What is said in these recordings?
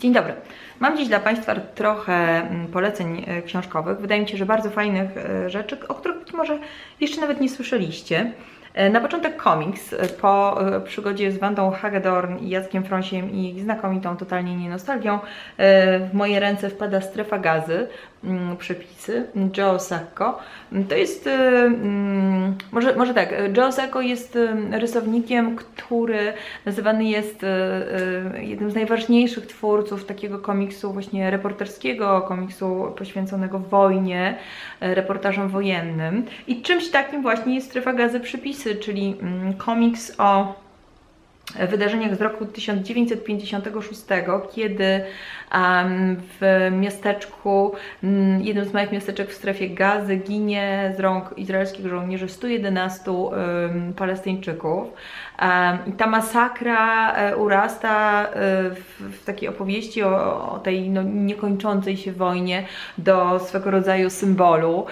Dzień dobry. Mam dziś dla Państwa trochę mm, poleceń e, książkowych. Wydaje mi się, że bardzo fajnych e, rzeczy, o których być może jeszcze nawet nie słyszeliście. E, Na początek komiks. Po przygodzie z Wandą Hagedorn i Jackiem Frąsiem i ich znakomitą totalnie nie nostalgią e, w moje ręce wpada Strefa Gazy, przepisy Joe Sacco. Mm, To jest, e, mm, może, może tak, Joe Sacco jest e, rysownikiem, który nazywany jest e, jednym z najważniejszych twórców takiego komiksu właśnie reporterskiego, komiksu poświęconego wojnie, reportażom wojennym. I czymś takim właśnie jest Strefa Gazy Przypisy, czyli mm, komiks o wydarzeniach z roku 1956, kiedy w miasteczku, mm, jednym z małych miasteczek w strefie gazy, ginie z rąk izraelskich żołnierzy 111 em, Palestyńczyków. Ta masakra e, urasta e, w, takiej opowieści o, tej no, niekończącej się wojnie do swego rodzaju symbolu.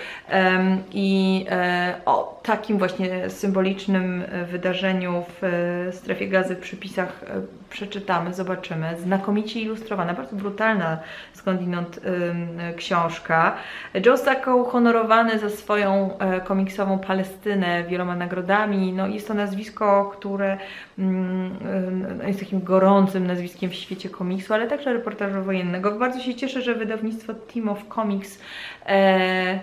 I e, o takim właśnie symbolicznym wydarzeniu w strefie gazy w przypisach e, przeczytamy, zobaczymy. Znakomicie ilustrowana, bardzo brutalna skądinąd książka. Joe Sacco uhonorowany za swoją e, komiksową Palestynę wieloma nagrodami. No, jest to nazwisko, które jest takim gorącym nazwiskiem w świecie komiksu, ale także reportażu wojennego. Bardzo się cieszę, że wydawnictwo Team of Comics e,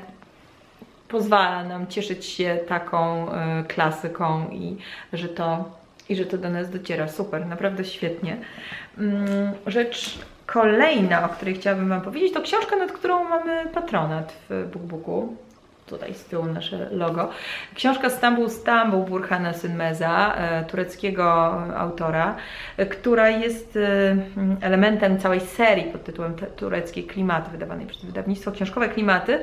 pozwala nam cieszyć się taką e, klasyką i że to i że to do nas dociera. Super, naprawdę świetnie. Mm, Rzecz kolejna, o której chciałabym Wam powiedzieć, to książka, nad którą mamy patronat w BookBooku. Tutaj z tyłu nasze logo. Książka Stambul Stambul Burhana Synmeza, e, tureckiego autora, e, która jest e, elementem całej serii pod tytułem Tureckie Klimaty, wydawanej przez wydawnictwo Książkowe Klimaty.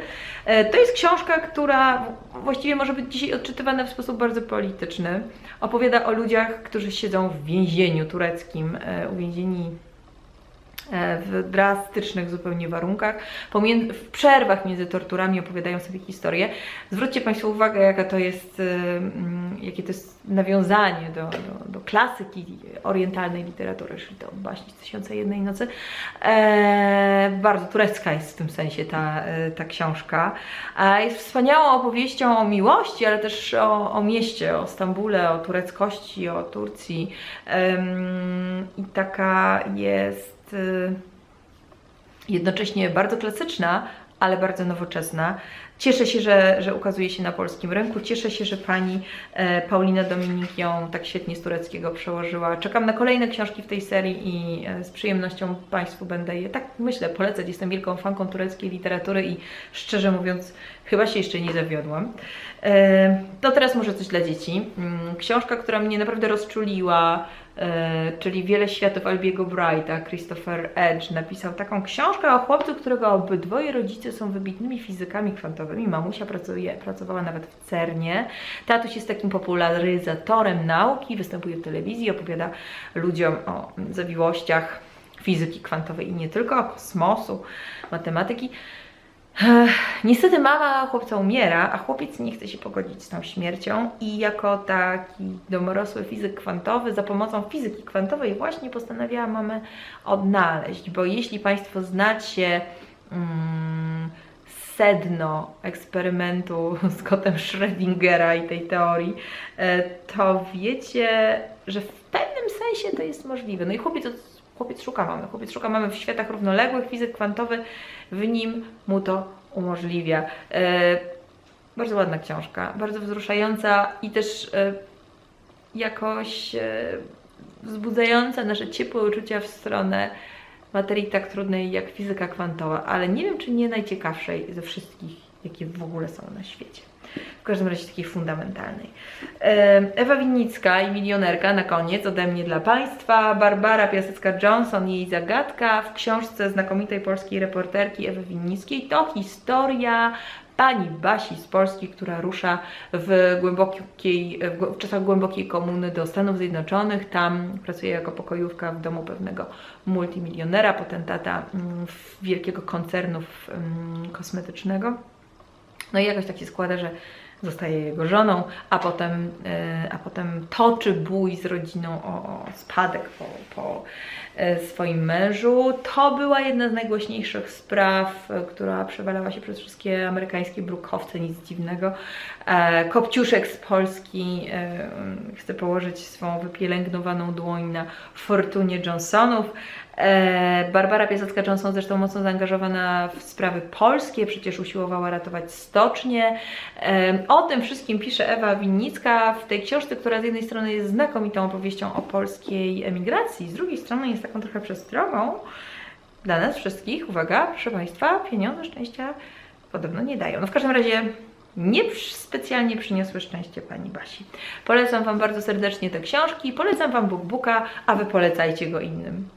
To jest książka, która właściwie może być dzisiaj odczytywana w sposób bardzo polityczny. Opowiada o ludziach, którzy siedzą w więzieniu tureckim, uwięzieni w drastycznych zupełnie warunkach. W przerwach między torturami opowiadają sobie historię. Zwróćcie Państwo uwagę, jaka to jest, e, mm, jakie to jest nawiązanie do, do, do klasyki orientalnej literatury, czyli do baśni Tysiąca Jednej Nocy. E, bardzo turecka jest w tym sensie ta, e, ta książka. Jest wspaniałą opowieścią o miłości, ale też o, o mieście, o Stambule, o tureckości, o Turcji. I taka jest y, jednocześnie bardzo klasyczna, ale bardzo nowoczesna. Cieszę się, że, że ukazuje się na polskim rynku. Cieszę się, że pani e, Paulina Dominik ją tak świetnie z tureckiego przełożyła. Czekam na kolejne książki w tej serii i e, z przyjemnością Państwu będę je, tak myślę, polecać. Jestem wielką fanką tureckiej literatury i szczerze mówiąc, chyba się jeszcze nie zawiodłam. E, To teraz może coś dla dzieci. Mm, Książka, która mnie naprawdę rozczuliła, czyli Wiele światów Albiego Brighta, Christopher Edge napisał taką książkę o chłopcu, którego obydwoje rodzice są wybitnymi fizykami kwantowymi. Mamusia pracuje, pracowała nawet w CERNie. Tatuś jest takim popularyzatorem nauki, występuje w telewizji, opowiada ludziom o zawiłościach fizyki kwantowej i nie tylko, kosmosu, matematyki. Niestety mama chłopca umiera, a chłopiec nie chce się pogodzić z tą śmiercią i jako taki domorosły fizyk kwantowy za pomocą fizyki kwantowej właśnie postanawiała mamę odnaleźć, bo jeśli Państwo znacie mm, sedno eksperymentu z kotem Schrödingera i tej teorii, e, to wiecie, że w pewnym sensie to jest możliwe. No i chłopiec, chłopiec szuka mamy. Chłopiec szuka mamy w światach równoległych. Fizyk kwantowy w nim mu to umożliwia. E, bardzo ładna książka, bardzo wzruszająca i też e, jakoś wzbudzająca nasze ciepłe uczucia w stronę materii tak trudnej jak fizyka kwantowa, ale nie wiem, czy nie najciekawszej ze wszystkich, jakie w ogóle są na świecie. W każdym razie takiej fundamentalnej. Ewa Winnicka i milionerka na koniec ode mnie dla Państwa. Barbara Piasecka-Johnson jej zagadka w książce znakomitej polskiej reporterki Ewy Winnickiej. To historia pani Basi z Polski, która rusza w, głębokiej, w czasach głębokiej komuny do Stanów Zjednoczonych. Tam pracuje jako pokojówka w domu pewnego multimilionera, potentata mm, wielkiego koncernu mm, kosmetycznego. No i jakoś tak się składa, że zostaje jego żoną, a potem, e, a potem toczy bój z rodziną o, o spadek po, po e, swoim mężu. To była jedna z najgłośniejszych spraw, e, która przewalała się przez wszystkie amerykańskie brukowce, nic dziwnego. Kopciuszek z Polski chce położyć swą wypielęgnowaną dłoń na fortunie Johnsonów. Barbara Piasecka-Johnson zresztą mocno zaangażowana w sprawy polskie, przecież usiłowała ratować stocznie. O tym wszystkim pisze Ewa Winnicka w tej książce, która z jednej strony jest znakomitą opowieścią o polskiej emigracji, z drugiej strony jest taką trochę przestrogą dla nas wszystkich. Uwaga, proszę Państwa, pieniądze szczęścia podobno nie dają. No w każdym razie nie specjalnie przyniosły szczęście Pani Basi. Polecam Wam bardzo serdecznie te książki, polecam Wam BookBooka, a Wy polecajcie go innym.